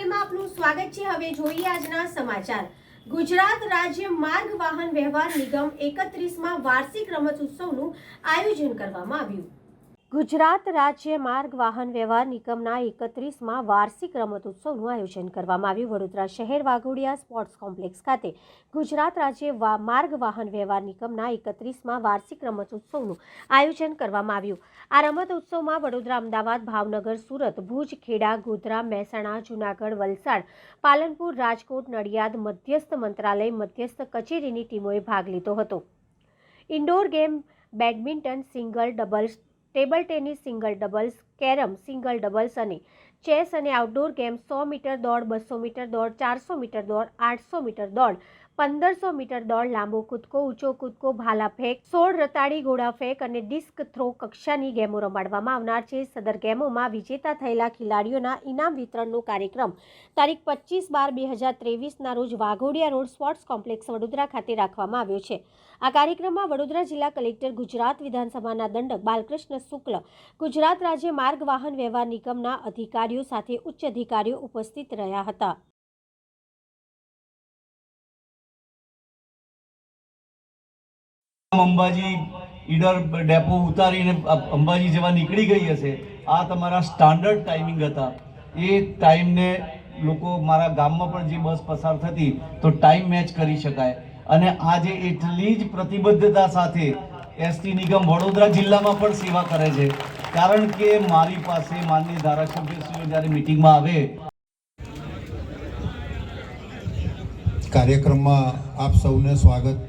ચેનલમાં આપનું સ્વાગત છે. હવે જોઈએ આજના સમાચાર. ગુજરાત રાજ્ય માર્ગ વાહન વ્યવહાર નિગમ એકત્રીસમાં વાર્ષિક રમત ઉત્સવનું આયોજન કરવામાં આવ્યું. ગુજરાત રાજ્ય માર્ગ વાહન વ્યવહાર નિગમના એકત્રીસમાં વાર્ષિક રમતોત્સવનું આયોજન કરવામાં આવ્યું. વડોદરા શહેર વાઘોડિયા સ્પોર્ટ્સ કોમ્પ્લેક્સ ખાતે ગુજરાત રાજ્ય માર્ગ વાહન વ્યવહાર નિગમના એકત્રીસમાં વાર્ષિક રમતોત્સવનું આયોજન કરવામાં આવ્યું. આ રમત ઉત્સવમાં વડોદરા, અમદાવાદ, ભાવનગર, સુરત, ભુજ, ખેડા, ગોધરા, મહેસાણા, જૂનાગઢ, વલસાડ, પાલનપુર, રાજકોટ, નડિયાદ, મધ્યસ્થ મંત્રાલય, મધ્યસ્થ કચેરીની ટીમોએ ભાગ લીધો હતો. Indoor game, badminton, single, doubles table tennis, single doubles, carrom, single doubles અને ચેસ અને આઉટડોર ગેમ સો મીટર દોડ, બસો મીટર દોડ, ચારસો મીટર દોડ, આઠસો મીટર દોડ પંદરસો મીટર દોડ, લાંબો કૂદકો, ઊંચો કૂદકો, ભાલા ફેંક, સોળ રતાળી ઘોડા ફેંક અને ડિસ્ક થ્રો કક્ષાની ગેમો રમાડવામાં આવનાર છે. સદર ગેમોમાં વિજેતા થયેલા ખેલાડીઓના ઇનામ વિતરણનો કાર્યક્રમ તારીખ પચીસ બાર બે હજાર ત્રેવીસના રોજ Waghodia road sports complex Vadodara ખાતે રાખવામાં આવ્યો છે. આ કાર્યક્રમમાં વડોદરા જિલ્લા કલેક્ટર, ગુજરાત વિધાનસભાના દંડક બાલકૃષ્ણ શુક્લ, ગુજરાત રાજ્ય માર્ગ વાહન વ્યવહાર નિગમના અધિકારીઓ સાથે ઉચ્ચ અધિકારીઓ ઉપસ્થિત રહ્યા હતા. અંબાજી ઈડર ડેપો ઉતારીને અંબાજી જેવા નીકળી ગઈ હશે. આ તમારા સ્ટાન્ડર્ડ ટાઈમિંગ હતા. એ ટાઈમને લોકો મારા ગામમાં પણ જે બસ પસાર થતી, તો ટાઈમ મેચ કરી શકાય. અને આજે એટલી જ પ્રતિબદ્ધતા સાથે એસટી નિગમ વડોદરા જિલ્લામાં પણ સેવા કરે છે. કારણ કે મારી પાસે માનનીય ધારાસભ્યશ્રીઓ જ્યારે મિટિંગમાં આવે, કાર્યક્રમમાં આપ સૌને સ્વાગત